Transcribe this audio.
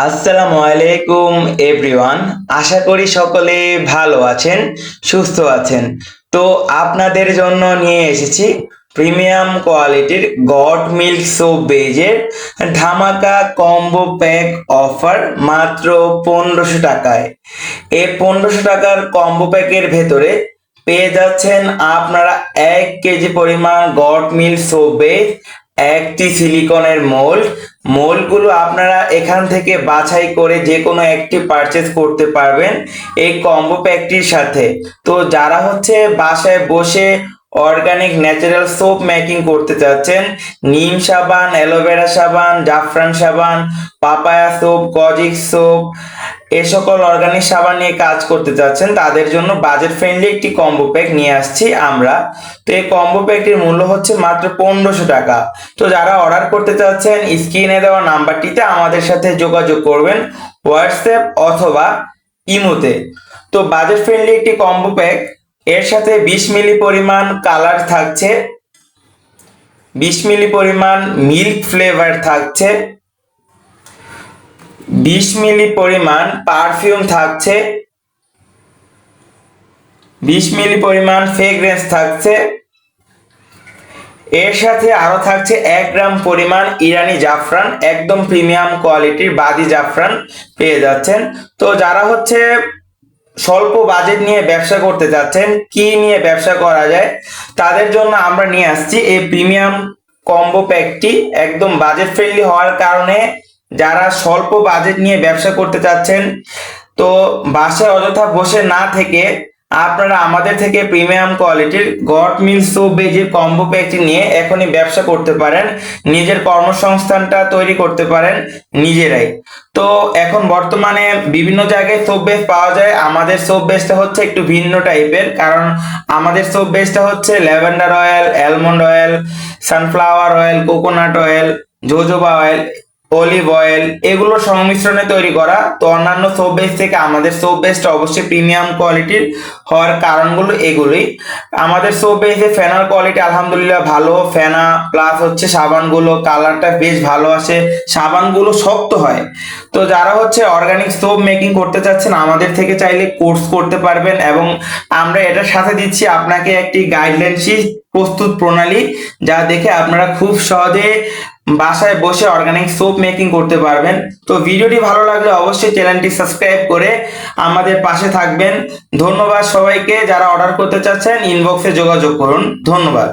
আসসালামু আলাইকুম এভরিওয়ান আশা করি সকলে ভালো আছেন, সুস্থ আছেন। তো আপনাদের জন্য নিয়ে এসেছি প্রিমিয়াম কোয়ালিটির গড মিল্ক সোপ বেজের ধামাকা কম্বো প্যাক অফার মাত্র পনেরোশো টাকায়। এই পনেরোশো টাকার কম্বো প্যাকের ভেতরে পেয়ে যাচ্ছেন আপনারা এক কেজি পরিমাণ গড মিল্ক সোপ বেজ একটি সিলিকনের মোল্ড মোল্ডগুলো আপনারা এখান থেকে বাছাই করে যে কোনো একটি পারচেজ করতে পারবেন এই কম্বো প্যাকটির সাথে। তো যারা হচ্ছে বাসায় বসে অর্গানিক ন্যাচারাল সোপ মেকিং করতে চাচ্ছেন। নিম সাবান, অ্যালোভেরা সাবান, জাফরান সাবান, পাপায়া সোপ, কজিক সোপ, এ সকল অর্গানিক সাবান নিয়ে কাজ করতে চাচ্ছেন। তাদের জন্য বাজেট ফ্রেন্ডলি একটি কম্বো প্যাক নিয়ে আসছি আমরা। তো এই কম্বো প্যাকটির মূল্য হচ্ছে মাত্র পনেরোশো টাকা। তো যারা অর্ডার করতে চাচ্ছেন, স্ক্রিনে দেওয়া নাম্বারটিতে আমাদের সাথে যোগাযোগ করবেন, হোয়াটসঅ্যাপ অথবা ইমোতে। তো বাজেট ফ্রেন্ডলি একটি কম্বো প্যাক এর সাথে বিশ মিলি পরিমাণ কালার থাকছে। বিশ মিলি পরিমাণ মিল্ক ফ্লেভার থাকছে। বিশ মিলি পরিমাণ পারফিউম থাকছে। বিশ মিলি পরিমাণ ফ্রেগরেন্স থাকছে। এর সাথে আরও থাকছে এক গ্রাম পরিমাণ ইরানি জাফরান, একদম প্রিমিয়াম কোয়ালিটির বাদি জাফরান পেয়ে যাচ্ছেন। তো যারা হচ্ছে স্বল্প বাজেট নিয়ে ব্যবসা করতে চাচ্ছেন কি নিয়ে ব্যবসা করা যায়, তাদের জন্য আমরা নিয়ে আসছি এই প্রিমিয়াম কম্বো প্যাকটি একদম বাজেট ফ্রেন্ডলি হওয়ার কারণে যারা স্বল্প বাজেট নিয়ে ব্যবসা করতে চাচ্ছেন, তো বাসায় অযথা বসে না থেকে আপনারা আমাদের থেকে প্রিমিয়াম কোয়ালিটির গড মিল সোপ বেজের কম্বো প্যাকটি নিয়ে এখনই ব্যবসা করতে পারেন। নিজের কর্মসংস্থানটা তৈরি করতে পারেন নিজেরাই। তো এখন বর্তমানে বিভিন্ন জায়গায় সোপ বেস পাওয়া যায়। আমাদের সোপ বেসটা হচ্ছে একটু ভিন্ন টাইপের কারণ আমাদের সোপ বেসটা হচ্ছে lavender oil almond oil sunflower oil coconut oil jojoba oil olive oil এগুলোর সংমিশ্রণে তৈরি করা। তো অন্যান্য সোপ বেস থেকে আমাদের সোপ বেসটা অবশ্যই প্রিমিয়াম কোয়ালিটির হওয়ার কারণগুলো এগুলোই। আমাদের সোপ বেসে ফেনার কোয়ালিটি আলহামদুলিল্লাহ ভালো। ফেনা প্লাস হচ্ছে সাবানগুলো কালারটা বেশ ভালো আসে। সাবানগুলো শক্ত হয়। তো যারা হচ্ছে অর্গানিক সোপ মেকিং করতে চাচ্ছেন, আমাদের থেকে চাইলে কোর্স করতে পারবেন এবং আমরা এটার সাথে দিচ্ছি আপনাকে একটি গাইডলাইন শিট প্রস্তুত প্রণালী যা দেখে আপনারা খুব সহজে বাসায় বসে অর্গানিক সোপ মেকিং করতে পারবেন। তো ভিডিওটি ভালো লাগলে অবশ্যই চ্যানেলটি সাবস্ক্রাইব করে আমাদের পাশে থাকবেন। ধন্যবাদ সবাইকে যারা অর্ডার করতে চাচ্ছেন ইনবক্সে যোগাযোগ করুন। ধন্যবাদ।